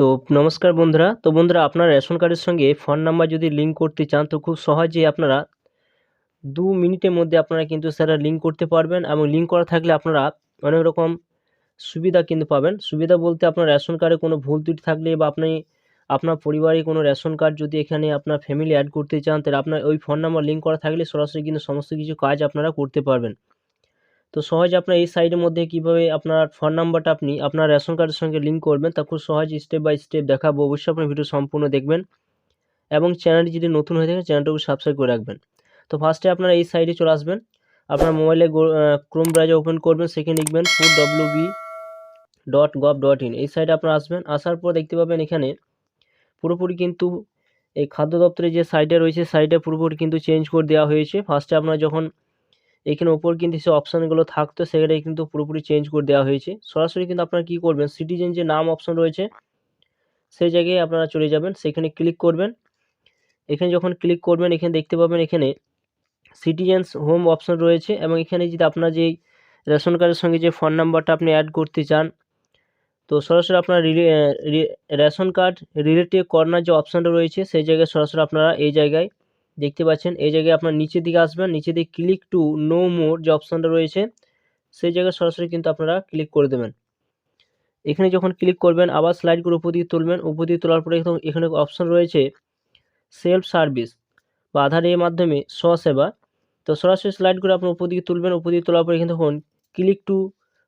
তো নমস্কার বন্ধুরা। তো বন্ধুরা, আপনার রেশন কার্ডের সঙ্গে ফোন নাম্বার যদি লিঙ্ক করতে চান, তো খুব সহজেই আপনারা দু মিনিটের মধ্যে আপনারা কিন্তু সেটা লিঙ্ক করতে পারবেন এবং লিঙ্ক করা থাকলে আপনারা অনেক রকম সুবিধা কিন্তু পাবেন। সুবিধা বলতে আপনার রেশন কার্ডে কোনো ভুল ত্রুটি থাকলে বা আপনি, আপনার পরিবারে কোনো রেশন কার্ড যদি এখানে আপনার ফ্যামিলি অ্যাড করতে চান, তাহলে আপনার ওই ফোন নাম্বার লিঙ্ক করা থাকলে সরাসরি কিন্তু সমস্ত কিছু কাজ আপনারা করতে পারবেন। তো সহজে আপনার এই সাইডের মধ্যে কীভাবে আপনার ফোন নাম্বারটা আপনি আপনার রেশন কার্ডের সঙ্গে লিঙ্ক করবেন, তা খুব সহজ স্টেপ বাই স্টেপ দেখাবো। অবশ্যই আপনার ভিডিও সম্পূর্ণ দেখবেন এবং চ্যানেলটি যদি নতুন হয়ে থাকে চ্যানেলটাকে সাবস্ক্রাইব করে রাখবেন। তো ফার্স্টে আপনারা এই সাইডে চলে আসবেন। আপনার মোবাইলে ক্রোম ব্রাউজার ওপেন করবেন, সেখানে লিখবেন food W B dot gov dot in এই সাইডে আপনারা আসবেন, আসার পর দেখতে পাবেন এখানে পুরোপুরি কিন্তু এই খাদ্য দপ্তরের যে সাইডে রয়েছে সাইডে পুরোপুরি কিন্তু চেঞ্জ করে দেওয়া হয়েছে। ফার্স্টে আপনারা যখন এখানে ওপর কিন্তু সে অপশানগুলো থাকতো, সেখানে কিন্তু পুরোপুরি চেঞ্জ করে দেওয়া হয়েছে। সরাসরি কিন্তু আপনারা কী করবেন? সিটিজেন যে নাম অপশন রয়েছে, সেই জায়গায় আপনারা চলে যাবেন, সেখানে ক্লিক করবেন। এখানে যখন ক্লিক করবেন, এখানে দেখতে পাবেন এখানে সিটিজেন্স হোম অপশন রয়েছে এবং এখানে যদি আপনার যেই রেশন কার্ডের সঙ্গে যে ফোন নাম্বারটা আপনি অ্যাড করতে চান, তো সরাসরি আপনার রেশন কার্ড রিলেটিভ কর্নার যে অপশানটা রয়েছে, সেই জায়গায় সরাসরি আপনারা এই জায়গায় দেখতে পাচ্ছেন, এই জায়গায় আপনার নিচের দিকে আসবেন নিচে দিকে ক্লিক টু নো মোর যে অপশানটা রয়েছে, সেই জায়গায় সরাসরি কিন্তু আপনারা ক্লিক করে দেবেন। এখানে যখন ক্লিক করবেন, আবার স্লাইড করে উপর দিকে তুলবেন, উপর দিকে তোলার পরে এখানে অপশান রয়েছে সেলফ সার্ভিস বা আধারের মাধ্যমে স্বসেবা। তো সরাসরি স্লাইড করে আপনার উপর দিকে তুলবেন, উপর দিকে তোলার পরে কিন্তু তখন click to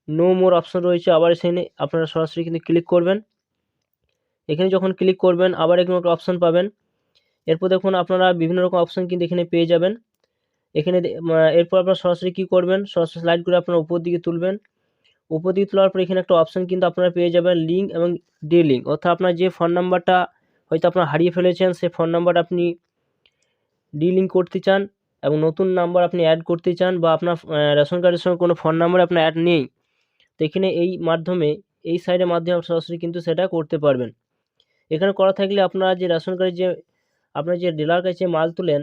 no more option রয়েছে, আবার সেখানে আপনারা সরাসরি কিন্তু ক্লিক করবেন। এখানে যখন ক্লিক করবেন, আবার এখানে একটা অপশান পাবেন। এরপর দেখুন আপনারা বিভিন্ন রকম অপশান কিন্তু এখানে পেয়ে যাবেন। এখানে এরপর আপনারা সরাসরি কী করবেন? সরাসরি স্লাইড করে আপনারা উপর দিকে তুলবেন। উপর দিকে তোলার পর এখানে একটা অপশান কিন্তু আপনারা পেয়ে যাবেন লিঙ্ক এবং ডি লিঙ্ক অর্থাৎ আপনার যে ফোন নাম্বারটা হয়তো আপনারা হারিয়ে ফেলেছেন, সেই ফোন নাম্বারটা আপনি ডি লিঙ্ক করতে চান এবং নতুন নাম্বার আপনি অ্যাড করতে চান বা আপনার রেশন কার্ডের সঙ্গে কোনো ফোন নাম্বার আপনার অ্যাড নেই, তো এখানে এই মাধ্যমে, এই সাইডের মাধ্যমে সরাসরি কিন্তু সেটা করতে পারবেন। এখানে করা থাকলে আপনারা যে রেশন কার্ডের যে আপনার যে ডিলার কাছে মাল তুলেন,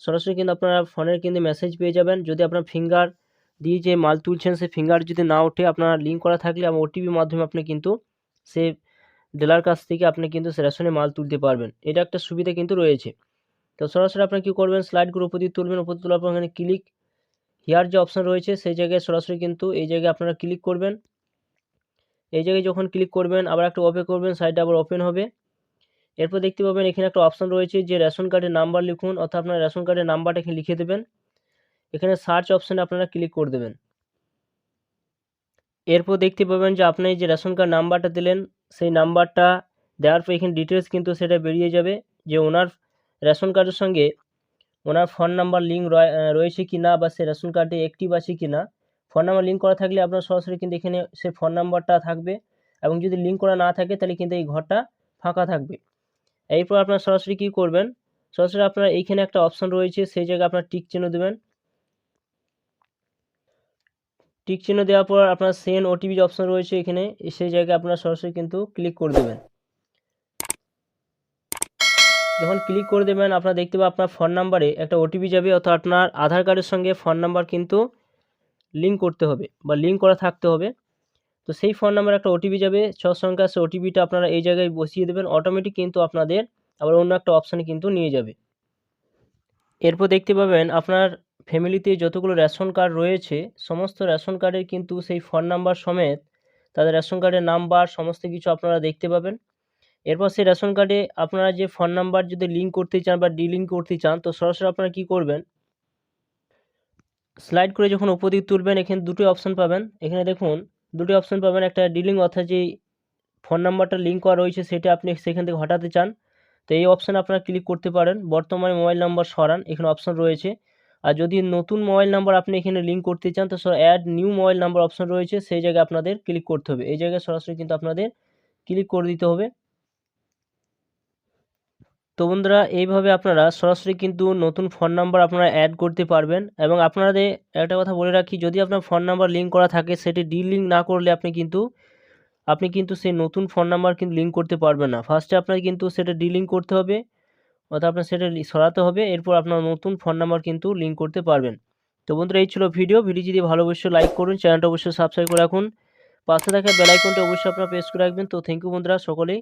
সরাসরি কিন্তু আপনারা ফোনের কিন্তু মেসেজ পেয়ে যাবেন। যদি আপনার ফিঙ্গার দিয়ে যে মাল তুলছেন সে ফিঙ্গার যদি না ওঠে, আপনার লিঙ্ক করা থাকলে এবং ওটিপির মাধ্যমে আপনি কিন্তু সে ডিলার কাছ থেকে আপনি কিন্তু সে রেশনে মাল তুলতে পারবেন। এটা একটা সুবিধা কিন্তু রয়েছে। তো সরাসরি আপনি কী করবেন? স্লাইড করে উপর দিয়ে তুলবেন, উপর তোলার পর এখানে ক্লিক হিয়ার যে অপশান রয়েছে, সেই জায়গায় সরাসরি কিন্তু এই জায়গায় আপনারা ক্লিক করবেন। এই জায়গায় যখন ক্লিক করবেন, আবার একটা ওপেন করবেন সাইডটা আবার ওপেন হবে। এরপর দেখতে পাবেন এখানে একটা অপশান রয়েছে যে রেশন কার্ডের নাম্বার লিখুন অর্থাৎ আপনার রেশন কার্ডের নাম্বারটা এখানে লিখে দেবেন। এখানে সার্চ অপশানে আপনারা ক্লিক করে দেবেন। এরপর দেখতে পাবেন যে আপনি যে রেশন কার্ড নাম্বারটা দিলেন, সেই নাম্বারটা দেওয়ার পর এখানে ডিটেলস কিন্তু সেটা বেরিয়ে যাবে যে ওনার রেশন কার্ডের সঙ্গে ওনার ফোন নাম্বার লিঙ্ক রয়েছে কি না বা সে রেশন কার্ডে অ্যাক্টিভ আছে কি না ফোন নাম্বার লিঙ্ক করা থাকলে আপনার সরাসরি কিন্তু এখানে সে ফোন নাম্বারটা থাকবে এবং যদি লিঙ্ক করা না থাকে তাহলে কিন্তু এই ঘরটা ফাঁকা থাকবে। এরপর আপনার সরাসরি কী করবেন? সরাসরি আপনার এইখানে একটা অপশান রয়েছে, সেই জায়গায় আপনার টিক চিহ্ন দেবেন। টিক চিহ্ন দেওয়ার পর আপনার সেন ওটিপি যে অপশান রয়েছে এখানে, সেই জায়গায় আপনার সরাসরি কিন্তু ক্লিক করে দেবেন। যখন ক্লিক করে দেবেন, আপনার দেখতে পাবেন আপনার ফোন নাম্বারে একটা ওটিপি যাবে, অর্থাৎ আপনার আধার কার্ডের সঙ্গে ফোন নাম্বার কিন্তু লিঙ্ক করতে হবে বা লিঙ্ক করা থাকতে হবে। তো সেই ফোন নাম্বার একটা ওটিপি যাবে। ছ সংখ্যা সে ওটিপিটা আপনারা এই জায়গায় বসিয়ে দেবেন। অটোমেটিক কিন্তু আপনাদের আবার অন্য একটা অপশানে কিন্তু নিয়ে যাবে। এরপর দেখতে পাবেন আপনার ফ্যামিলিতে যতগুলো রেশন কার্ড রয়েছে, সমস্ত রেশন কার্ডের কিন্তু সেই ফোন নাম্বার সমেত তাদের রেশন কার্ডের নাম্বার, সমস্ত কিছু আপনারা দেখতে পাবেন। এরপর সেই রেশন কার্ডে আপনারা যে ফোন নাম্বার যদি লিঙ্ক করতে চান বা ডিলিঙ্ক করতে চান, তো সরাসরি আপনারা কী করবেন? স্লাইড করে যখন উপর দিকে তুলবেন, এখানে দুটো অপশান পাবেন। এখানে দেখুন দুটি অপশান পাবেন। একটা ডিলিং অর্থাৎ যে ফোন নাম্বারটা লিঙ্ক করা রয়েছে, সেটা আপনি সেখান থেকে হটাতে চান। তো এই অপশান আপনারা ক্লিক করতে পারেন। বর্তমানে মোবাইল নাম্বার সরান, এখানে অপশান রয়েছে। আর যদি নতুন মোবাইল নাম্বার আপনি এখানে লিঙ্ক করতে চান, তো add new mobile number option রয়েছে। সেই জায়গায় আপনাদের ক্লিক করতে হবে। এই জায়গায় সরাসরি কিন্তু আপনাদের ক্লিক করে দিতে হবে। তো বন্ধুরা, এইভাবে আপনারা সরাসরি কিন্তু নতুন ফোন নাম্বার আপনারা অ্যাড করতে পারবেন এবং আপনাদের একটা কথা বলে রাখি, যদি আপনার ফোন নাম্বার লিঙ্ক করা থাকে, সেটি ডি লিঙ্ক না করলে আপনি কিন্তু আপনি কিন্তু সেই নতুন ফোন নাম্বার কিন্তু লিঙ্ক করতে পারবেন না। ফার্স্টে আপনার কিন্তু সেটা ডি লিঙ্ক করতে হবে, অর্থাৎ আপনার সেটা সরাতে হবে, এরপর আপনার নতুন ফোন নাম্বার কিন্তু লিঙ্ক করতে পারবেন। তো বন্ধুরা, এই ছিল ভিডিও ভিডিও যদি ভালো অবশ্যই লাইক করুন চ্যানেলটা অবশ্যই সাবস্ক্রাইব করে রাখুন। পাশে থাকা বেলাইকনটা অবশ্যই আপনারা প্রেস করে রাখবেন। তো থ্যাংক ইউ বন্ধুরা সকলেই।